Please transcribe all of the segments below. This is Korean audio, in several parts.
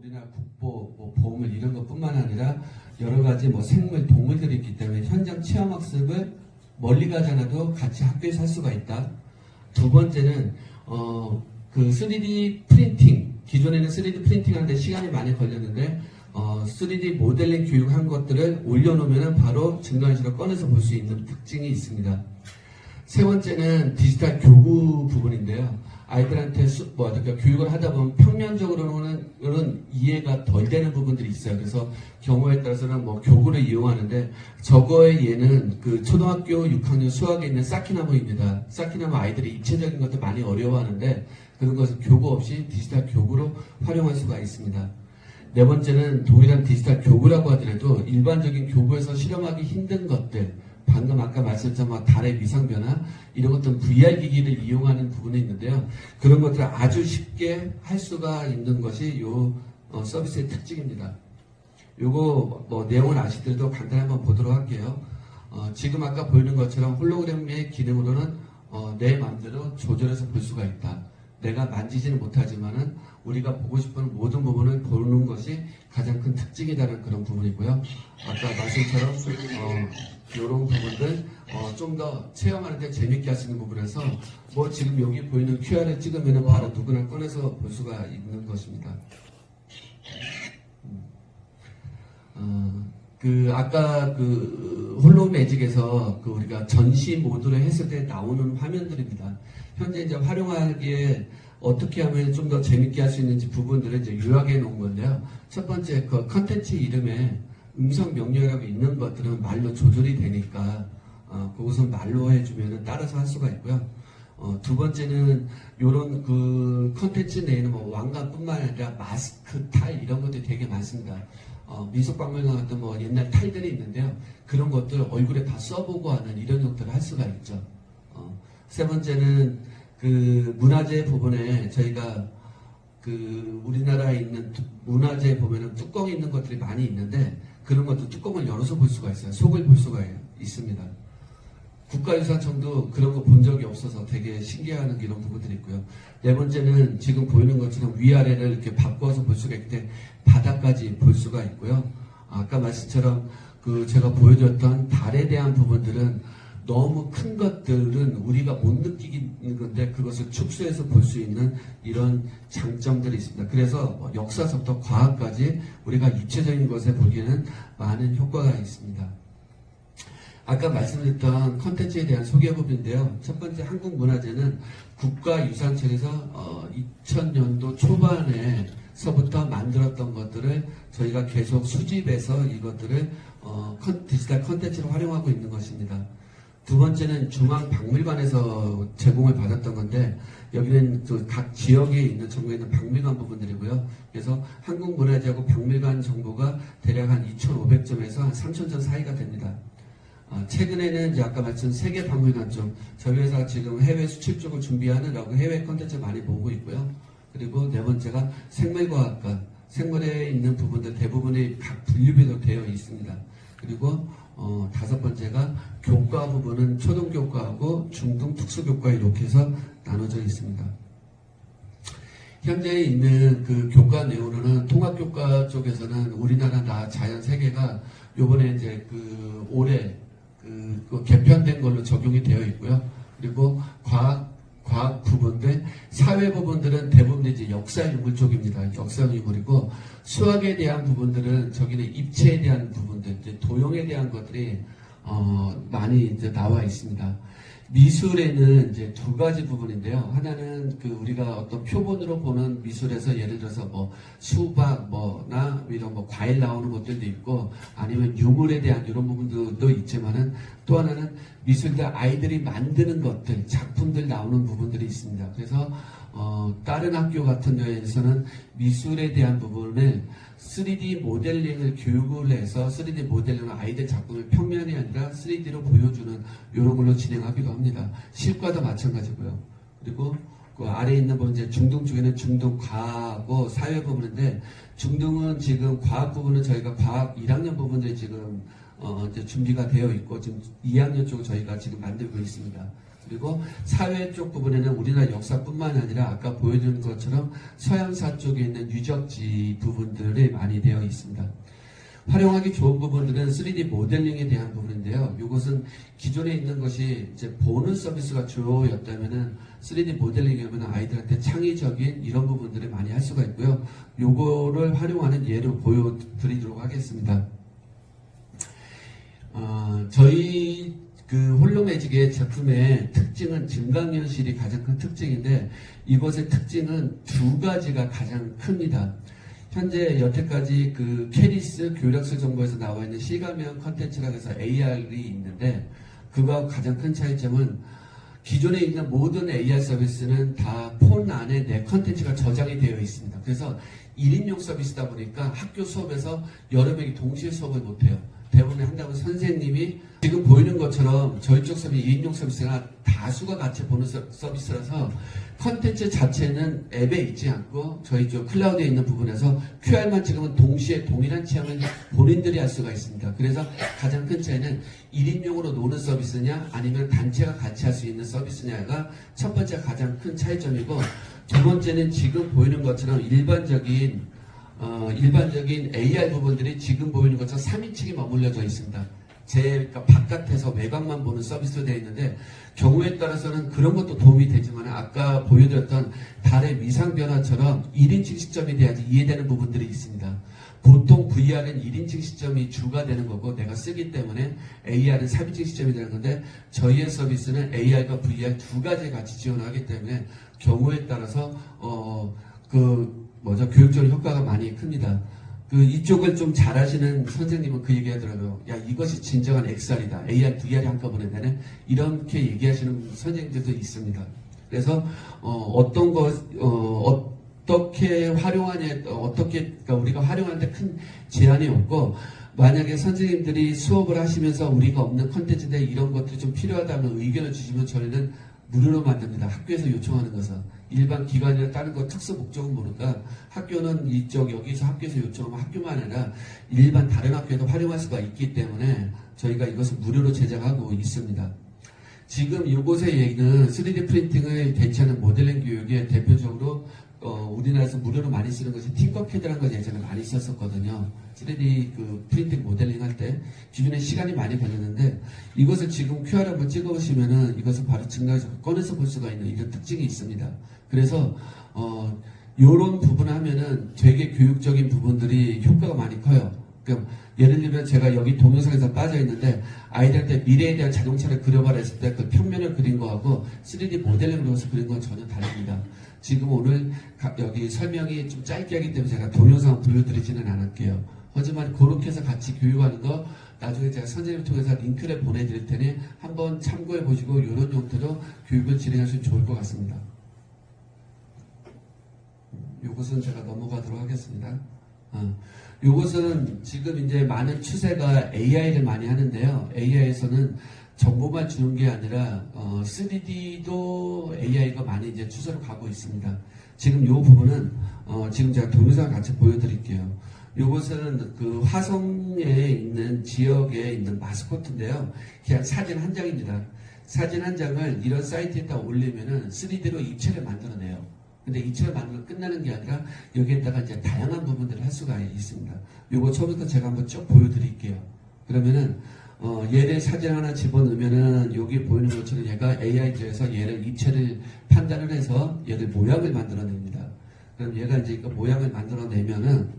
우리나라 국보, 뭐 보물 이런 것뿐만 아니라 여러 가지 뭐 생물, 동물들이 있기 때문에 현장 체험 학습을 멀리 가지 않아도 같이 학교에서 할 수가 있다. 두 번째는 어, 그 3D 프린팅 기존에는 3D 프린팅 하는데 시간이 많이 걸렸는데 어, 3D 모델링 교육한 것들을 올려놓으면 바로 증강현실을 꺼내서 볼 수 있는 특징이 있습니다. 세 번째는 디지털 교구 부분인데요. 아이들한테 수, 뭐, 어떻게 교육을 하다 보면 평면적으로는 이해가 덜 되는 부분들이 있어요. 그래서 경우에 따라서는 뭐 교구를 이용하는데 저거의 예는 그 초등학교 6학년 수학에 있는 사키나무입니다. 사키나무 아이들이 입체적인 것도 많이 어려워하는데 그런 것을 교구 없이 디지털 교구로 활용할 수가 있습니다. 네 번째는 동일한 디지털 교구라고 하더라도 일반적인 교구에서 실험하기 힘든 것들, 방금 아까 말씀드렸던 뭐 달의 위상 변화 이런 것들은 VR 기기를 이용하는 부분이 있는데요. 그런 것들을 아주 쉽게 할 수가 있는 것이 요 어, 서비스의 특징입니다. 요거 뭐 내용을 아시더라도 간단히 한번 보도록 할게요. 어, 지금 아까 보이는 것처럼 홀로그램의 기능으로는 어, 내 마음대로 조절해서 볼 수가 있다. 내가 만지지는 못하지만은 우리가 보고 싶은 모든 부분을 보는 것이 가장 큰 특징이라는 그런 부분이고요. 아까 말씀처럼 어, 이런 부분들 어, 좀 더 체험하는데 재밌게 있는 부분에서 뭐 지금 여기 보이는 QR을 찍으면 바로 누구나 꺼내서 볼 수가 있는 것입니다. 음. 어, 그 아까 그 홀로 매직에서 그 우리가 전시 모드를 했을 때 나오는 화면들입니다. 현재 이제 활용하기에 어떻게 하면 좀 더 재밌게 할 수 있는지 부분들을 이제 요약해 놓은 건데요. 첫 번째 그 컨텐츠 이름에 음성 명령이라고 있는 것들은 말로 조절이 되니까 어, 그것은 말로 해주면 따라서 할 수가 있고요. 어, 두 번째는 요런 그 컨텐츠 내에는 뭐 왕관뿐만 아니라 마스크, 탈 이런 것들이 되게 많습니다. 어, 민속박물관 같은 뭐 옛날 탈들이 있는데요. 그런 것들 얼굴에 다 써보고 하는 이런 것들을 할 수가 있죠. 어, 세 번째는 그 문화재 부분에 저희가 그 우리나라에 있는 두- 문화재 보면은 뚜껑이 있는 것들이 많이 있는데 그런 것도 뚜껑을 열어서 볼 수가 있어요. 속을 볼 수가 있습니다. 국가유산청도 그런 거 본 적이 없어서 되게 신기해하는 이런 부분들이 있고요. 네 번째는 지금 보이는 것처럼 위아래를 이렇게 바꿔서 볼 수가 있기 때문에 바닥까지 볼 수가 있고요. 아까 말씀처럼 그 제가 보여드렸던 달에 대한 부분들은 너무 큰 것들은 우리가 못 느끼는 건데 그것을 축소해서 볼 수 있는 이런 장점들이 있습니다. 그래서 뭐 역사서부터 과학까지 우리가 입체적인 것에 보기에는 많은 효과가 있습니다. 아까 말씀드렸던 컨텐츠에 대한 소개 부분인데요. 첫 번째 한국 문화재는 국가유산청에서 어, 2000년도 초반에서부터 만들었던 것들을 저희가 계속 수집해서 이것들을 어, 컨- 디지털 컨텐츠로 활용하고 있는 것입니다. 두 번째는 중앙박물관에서 제공을 받았던 건데 여기는 그각 지역에 있는 전국에 있는 박물관 부분들이고요. 그래서 한국문화재하고 박물관 정보가 대략 한 2,500점에서 한 3,000점 사이가 됩니다. 어, 최근에는 이제 아까 말씀 세계 박물관 쪽 저희 회사가 지금 해외 수출 쪽을 준비하느라고 해외 컨텐츠 많이 보고 있고요. 그리고 네 번째가 생물과학과 생물에 있는 부분들 대부분이 각 분류별로 되어 있습니다. 그리고 어, 다섯 번째가 교과 부분은 초등교과하고 중등 특수교과 이렇게 해서 나눠져 있습니다. 현재 있는 그 교과 내용으로는 통합교과 쪽에서는 우리나라 나 자연 세계가 요번에 이제 그 올해 그, 그 개편된 걸로 적용이 되어 있고요. 그리고 과학 과학 부분들, 사회 부분들은 대부분 이제 역사 유물 쪽입니다. 역사 유물이고 수학에 대한 부분들은 저기는 입체에 대한 부분들, 이제 도형에 대한 것들이 어, 많이 이제 나와 있습니다. 미술에는 이제 두 가지 부분인데요. 하나는 그 우리가 어떤 표본으로 보는 미술에서 예를 들어서 뭐 수박 뭐나 이런 뭐 과일 나오는 것들도 있고 아니면 유물에 대한 이런 부분들도 있지만은 또 하나는 미술들 아이들이 만드는 것들 작품들 나오는 부분들이 있습니다. 그래서 어, 다른 학교 같은 데에서는 미술에 대한 부분을 3D 모델링을 교육을 해서 3D 모델링을 아이들 작품을 평면이 아니라 3D로 보여주는 이런 걸로 진행하기도 합니다. 실과도 마찬가지고요. 그리고 그 아래에 있는 부분 이제 중등 쪽에는 중등 과하고 사회 부분인데 중등은 지금 과학 부분은 저희가 과학 1학년 부분들이 지금 어, 이제 준비가 되어 있고 지금 2학년 쪽을 저희가 지금 만들고 있습니다. 그리고 사회 쪽 부분에는 우리나라 역사뿐만 아니라 아까 보여준 것처럼 서양사 쪽에 있는 유적지 부분들이 많이 되어 있습니다. 활용하기 좋은 부분들은 3D 모델링에 대한 부분인데요. 이것은 기존에 있는 것이 이제 보는 서비스가 주요였다면은 3D 모델링이면 아이들한테 창의적인 이런 부분들을 많이 할 수가 있고요. 요거를 활용하는 예를 보여드리도록 하겠습니다. 어, 저희 그 홀로매직의 제품의 특징은 증강현실이 가장 큰 특징인데 이것의 특징은 두 가지가 가장 큽니다. 현재 여태까지 그 캐리스 교력서 정보에서 나와 있는 실감형 컨텐츠라고 해서 AR이 있는데 그거하고 가장 큰 차이점은 기존에 있는 모든 AR 서비스는 다 폰 안에 내 컨텐츠가 저장이 되어 있습니다. 그래서 1인용 서비스다 보니까 학교 수업에서 여러 명이 동시에 수업을 못해요. 대부분 한다고 선생님이 지금 보이는 것처럼 저희 쪽 서비스 2인용 서비스가 다수가 같이 보는 서- 서비스라서 컨텐츠 자체는 앱에 있지 않고 저희 쪽 클라우드에 있는 부분에서 QR만 찍으면 동시에 동일한 체험을 본인들이 할 수가 있습니다. 그래서 가장 큰 차이는 1인용으로 노는 서비스냐 아니면 단체가 같이 할 수 있는 서비스냐가 첫 번째 가장 큰 차이점이고 두 번째는 지금 보이는 것처럼 일반적인 어, 일반적인 AR 부분들이 지금 보이는 것처럼 3인칭이 머물러져 있습니다. 제 그러니까 바깥에서 외곽만 보는 서비스로 되어 있는데 경우에 따라서는 그런 것도 도움이 되지만 아까 보여드렸던 달의 위상 변화처럼 1인칭 시점이 돼야지 이해되는 부분들이 있습니다. 보통 VR은 1인칭 시점이 주가 되는 거고 내가 쓰기 때문에 AR은 3인칭 시점이 되는 건데 저희의 서비스는 AR과 VR 두 가지 같이 지원하기 때문에 경우에 따라서 어 그 뭐죠 교육적인 효과가 많이 큽니다. 그 이쪽을 좀 잘하시는 선생님은 그 얘기 하더라고요. 야 이것이 진정한 XR이다. AR, VR이 한꺼번에 되네. 이렇게 얘기하시는 선생님들도 있습니다. 그래서 어, 떤 것, 어, 어떻게 활용하냐, 어떻게 그러니까 우리가 활용하는데 큰 제한이 없고 만약에 선생님들이 수업을 하시면서 우리가 없는 컨텐츠인데 이런 것들이 좀 필요하다면 의견을 주시면 저희는 무료로 만듭니다. 학교에서 요청하는 것은 일반 기관이나 다른 거 특수 목적은 모르니까 학교는 이쪽 여기서 학교에서 요청하면 학교만 아니라 일반 다른 학교에도 활용할 수가 있기 때문에 저희가 이것을 무료로 제작하고 있습니다. 지금 이곳의 얘기는 3D 프린팅을 대체하는 모델링 교육에 대표적으로 어, 우리나라에서 무료로 많이 쓰는 것이 팅커캐드라는 걸 예전에 많이 썼었거든요. 3D 그 프린팅 모델링 할 때 기존에 시간이 많이 걸렸는데 이것을 지금 QR 한번 찍어보시면은 이것을 바로 증강해서 꺼내서 볼 수가 있는 이런 특징이 있습니다. 그래서 어, 요런 부분을 하면은 되게 교육적인 부분들이 효과가 많이 커요. 그럼 예를 들면 제가 여기 동영상에서 빠져 있는데 아이들한테 미래에 대한 자동차를 그려봐라 했을 때 그 평면을 그린 거하고 3D 모델링으로 해서 그린 건 전혀 다릅니다. 지금 오늘 가- 여기 설명이 좀 짧게 하기 때문에 제가 동영상 보여드리지는 않을게요. 하지만 그렇게 해서 같이 교육하는 거 나중에 제가 선생님 통해서 링크를 보내드릴 테니 한번 참고해 보시고 이런 형태로 교육을 진행하시면 좋을 것 같습니다. 이것은 제가 넘어가도록 하겠습니다. 어, 요것은 지금 이제 많은 추세가 AI를 많이 하는데요. AI에서는 정보만 주는 게 아니라 어, 3D도 AI가 많이 이제 추세로 가고 있습니다. 지금 요 부분은 어, 지금 제가 동영상 같이 보여드릴게요. 요것은 그 화성에 있는 지역에 있는 마스코트인데요. 그냥 사진 한 장입니다. 사진 한 장을 이런 사이트에다 올리면은 3D로 입체를 만들어내요. 근데 입체를 만들어 끝나는 게 아니라 여기에다가 이제 다양한 부분들을 할 수가 있습니다. 요거 처음부터 제가 한번 쭉 보여드릴게요. 그러면은 어, 얘를 사진 하나 집어넣으면은 여기 보이는 것처럼 얘가 AI에서 얘를 입체를 판단을 해서 얘를 모양을 만들어냅니다. 그럼 얘가 이제 그 모양을 만들어내면은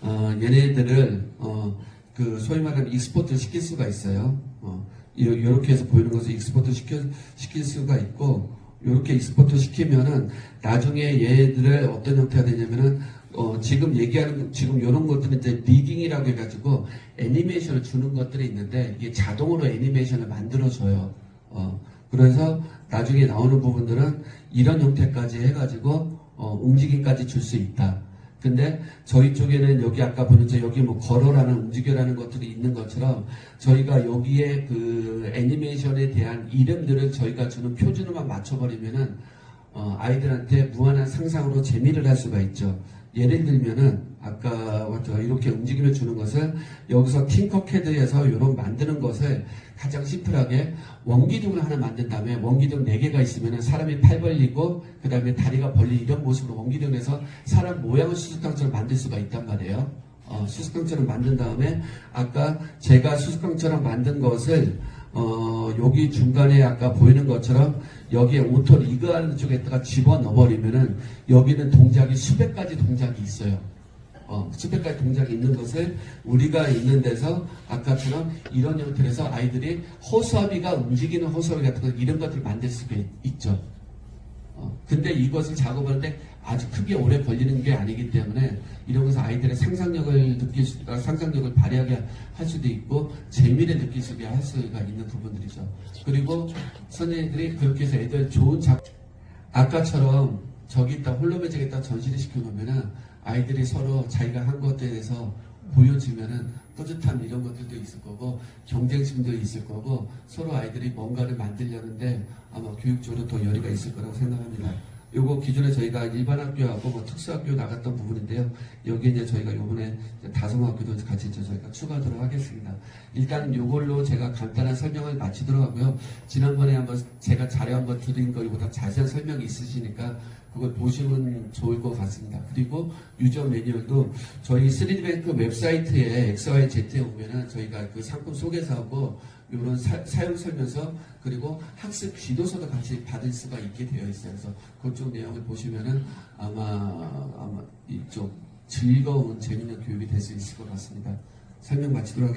어, 얘네들을 어, 그 소위 말하는 익스포트를 시킬 수가 있어요. 어, 이렇게 해서 보이는 것을 익스포트 시켜, 시킬 수가 있고 이렇게 익스포트 시키면은 나중에 얘들을 어떤 형태가 되냐면은 어, 지금 얘기하는 지금 이런 것들은 이제 리깅이라고 해가지고 애니메이션을 주는 것들이 있는데 이게 자동으로 애니메이션을 만들어줘요. 어, 그래서 나중에 나오는 부분들은 이런 형태까지 해가지고 어, 움직임까지 줄 수 있다. 근데 저희 쪽에는 여기 아까 보는 저 여기 뭐 걸어라는 움직여라는 것들이 있는 것처럼 저희가 여기에 그 애니메이션에 대한 이름들을 저희가 주는 표준어만 맞춰버리면은 어, 아이들한테 무한한 상상으로 재미를 할 수가 있죠. 예를 들면은 아까 이렇게 움직임을 주는 것을 여기서 팅커캐드에서 이런 만드는 것을 가장 심플하게 원기둥을 하나 만든 다음에 원기둥 4개가 있으면은 사람이 팔 벌리고 그 다음에 다리가 벌린 이런 모습으로 원기둥에서 사람 모양을 수수깡처럼 만들 수가 있단 말이에요. 어, 수수깡처럼 만든 다음에 아까 제가 수수깡처럼 만든 것을 어, 여기 중간에 아까 보이는 것처럼 여기에 오토 리그하는 쪽에다가 집어 넣어버리면은 여기는 동작이 수백 가지 동작이 있어요. 어, 수백 가지 동작이 있는 것을 우리가 있는 데서 아까처럼 이런 형태로서 아이들이 허수아비가 움직이는 허수아비 같은 거 이런 것들을 만들 수가 있- 있죠. 어, 근데 이것을 작업하는데 아주 크게 오래 걸리는 게 아니기 때문에 것은 아이들의 상상력을 느낄 수, 어, 상상력을 발휘하게 할 수도 있고 재미를 느낄 수 수가 있는 부분들이죠. 그리고 선생님들이 그렇게 해서 애들 좋은 작 아까처럼 저기 있다 홀로매직에다 전시를 시켜놓으면은 아이들이 서로 자기가 한 것에 대해서 보여주면은 뿌듯함 이런 것들도 있을 거고 경쟁심도 있을 거고 서로 아이들이 뭔가를 만들려는데 아마 교육적으로 더 열의가 있을 거라고 생각합니다. 요거 기존에 저희가 일반 학교하고 뭐 특수학교 나갔던 부분인데요. 여기 이제 저희가 요번에 다성학교도 같이 이제 저희가 추가하도록 하겠습니다. 일단 요걸로 제가 간단한 설명을 마치도록 하고요. 지난번에 한번 제가 자료 한번 드린 거보다 자세한 설명이 있으시니까 그걸 보시면 좋을 것 같습니다. 그리고 유저 매뉴얼도 저희 3D뱅크 웹사이트에 XYZ에 오면은 저희가 그 상품 소개서하고 이런 사, 용 설명서 그리고 학습 지도서도 같이 받을 수가 있게 되어 있어요. 그래서 그쪽 내용을 보시면은 아마 아마 이쪽 즐거운 재밌는 교육이 될 수 있을 것 같습니다. 설명 마치도록 하겠습니다.